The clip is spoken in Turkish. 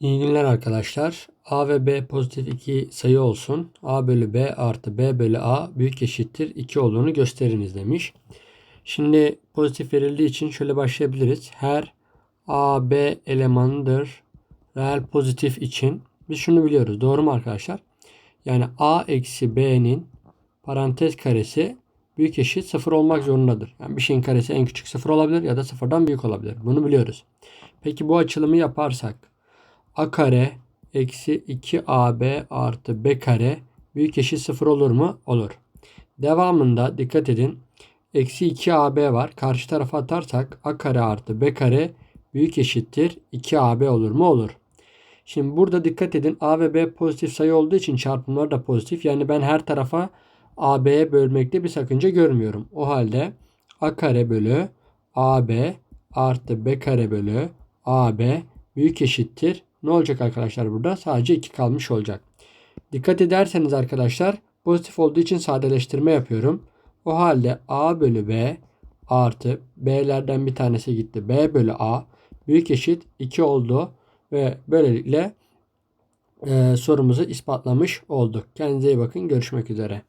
İyi günler arkadaşlar. A ve B pozitif iki sayı olsun. A bölü B artı B bölü A büyük eşittir 2 olduğunu gösteriniz demiş. Şimdi pozitif verildiği için şöyle başlayabiliriz. Her A, B elemanıdır. Reel pozitif için biz şunu biliyoruz. Doğru mu arkadaşlar? Yani A eksi B'nin parantez karesi büyük eşit 0 olmak zorundadır. Yani bir şeyin karesi en küçük 0 olabilir ya da sıfırdan büyük olabilir. Bunu biliyoruz. Peki bu açılımı yaparsak a kare eksi 2ab artı b kare büyük eşit 0 olur mu? Olur. Devamında dikkat edin. Eksi 2ab var. Karşı tarafa atarsak a kare artı b kare büyük eşittir 2ab olur mu? Olur. Şimdi burada dikkat edin. a ve b pozitif sayı olduğu için çarpımlar da pozitif. Yani ben her tarafa ab'ye bölmekte bir sakınca görmüyorum. O halde a kare bölü ab artı b kare bölü ab büyük eşittir ne olacak arkadaşlar burada? Sadece 2 kalmış olacak. Dikkat ederseniz arkadaşlar pozitif olduğu için sadeleştirme yapıyorum. O halde a bölü b artı b'lerden bir tanesi gitti. b bölü a büyük eşit 2 oldu. Ve böylelikle e, sorumuzu ispatlamış olduk. Kendinize iyi bakın. Görüşmek üzere.